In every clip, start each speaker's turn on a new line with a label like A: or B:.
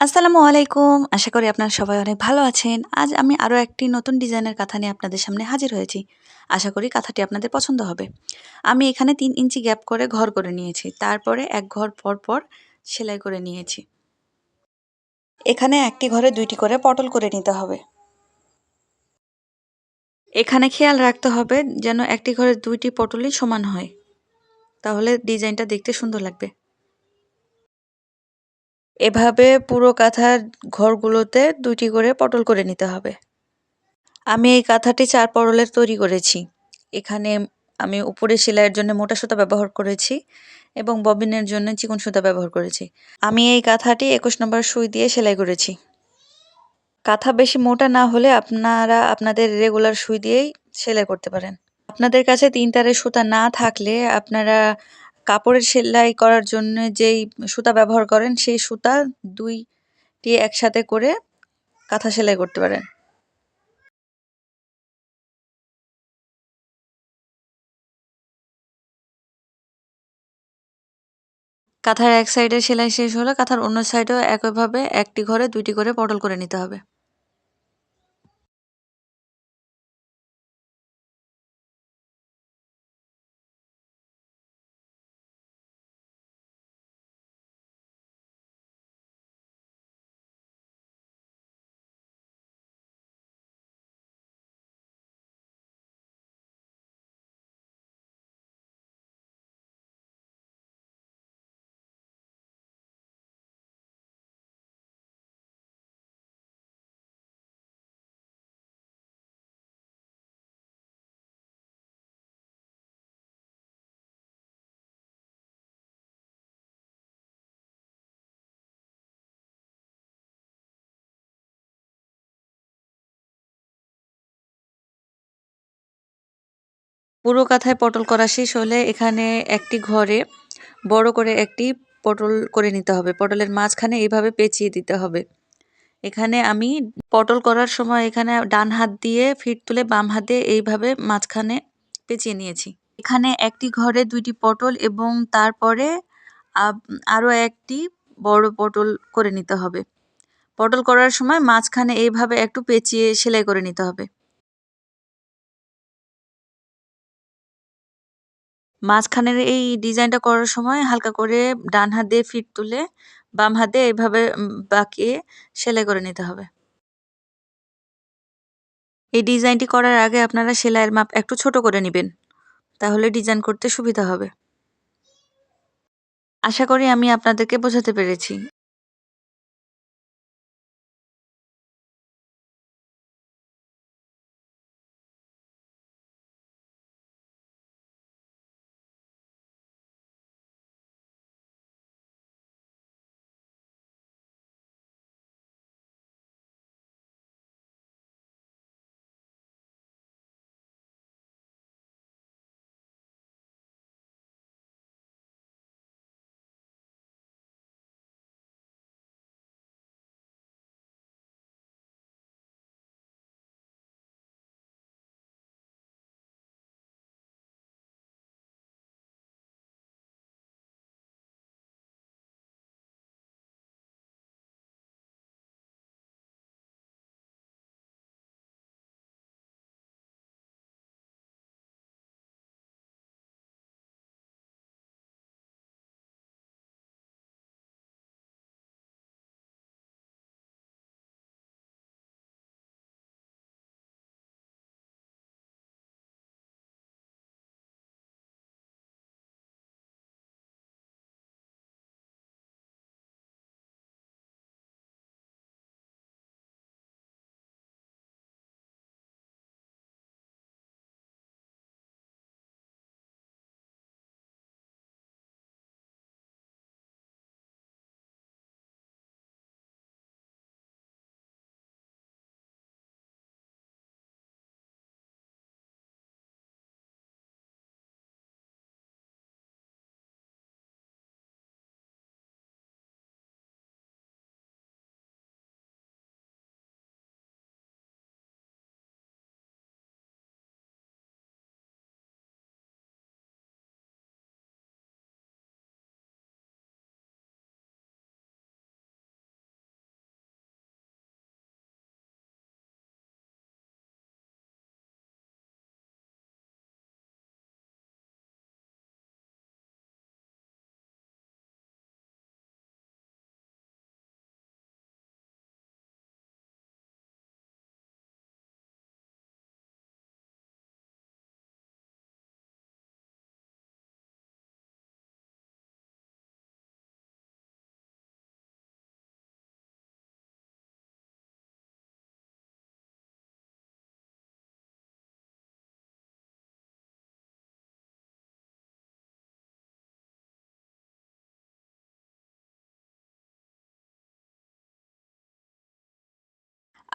A: আসসালামু আলাইকুম। আশা করি আপনারা সবাই অনেক ভালো আছেন। আজ আমি আরও একটি নতুন ডিজাইনের কাঁথা নিয়ে আপনাদের সামনে হাজির হয়েছি। আশা করি কাঁথাটি আপনাদের পছন্দ হবে। আমি এখানে তিন ইঞ্চি গ্যাপ করে ঘর করে নিয়েছি। তারপরে এক ঘর পর পর সেলাই করে নিয়েছি। এখানে একটি ঘরে দুইটি করে পটল করে নিতে হবে। এখানে খেয়াল রাখতে হবে যেন একটি ঘরে দুইটি পটলই সমান হয়। তাহলে ডিজাইনটা দেখতে সুন্দর লাগবে। এভাবে পুরো কাঁথার ঘরগুলোতে দুটি করে পটল করে নিতে হবে। আমি এই কাঁথাটি চার পরলের তৈরি করেছি। এখানে আমি উপরে সেলাইয়ের জন্য মোটা সুতা ব্যবহার করেছি এবং ববিনের জন্য চিকন সুতা ব্যবহার করেছি। আমি এই কাঁথাটি একুশ নম্বর সুই দিয়ে সেলাই করেছি। কাঁথা বেশি মোটা না হলে আপনারা আপনাদের রেগুলার সুই দিয়েই সেলাই করতে পারেন। আপনাদের কাছে তিন তারের সুতা না থাকলে আপনারা কাপড়ের সেলাই করার জন্য যেই সুতা ব্যবহার করেন, সেই সুতা দুইটি একসাথে করে কাঁথা সেলাই করতে পারেন। কাঁথার এক সাইডে সেলাই শেষ হলে কাঁথার অন্য সাইডেও একইভাবে একটি ঘরে দুইটি করে পটল করে নিতে হবে। পুরো কাঁথায় পটল করা শেষ হলে এখানে একটি ঘরে বড় করে একটি পটল করে নিতে হবে। পটলের মাঝখানে এইভাবে পেঁচিয়ে দিতে হবে। এখানে আমি পটল করার সময় এখানে ডান হাত দিয়ে ফিট তুলে বাম হাতে এইভাবে মাঝখানে পেঁচিয়ে নিয়েছি। এখানে একটি ঘরে দুইটি পটল এবং তারপরে আরও একটি বড় পটল করে নিতে হবে। পটল করার সময় মাঝখানে এইভাবে একটু পেঁচিয়ে সেলাই করে নিতে হবে। মাঝখানের এই ডিজাইনটা করার সময় হালকা করে ডান হাত দিয়ে ফিট তুলে বাম হাত এইভাবে বাঁকিয়ে সেলাই করে নিতে হবে। এই ডিজাইনটি করার আগে আপনারা সেলাইয়ের মাপ একটু ছোট করে নেবেন, তাহলে ডিজাইন করতে সুবিধা হবে। আশা করি আমি আপনাদেরকে বোঝাতে পেরেছি।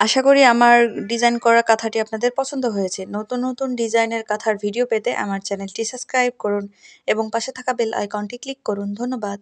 A: আশা করি আমার ডিজাইন করা কাঁথাটি আপনাদের পছন্দ হয়েছে। নতুন নতুন ডিজাইনের কাঁথার ভিডিও পেতে আমার চ্যানেলটি সাবস্ক্রাইব করুন এবং পাশে থাকা বেল আইকনটি ক্লিক করুন। ধন্যবাদ।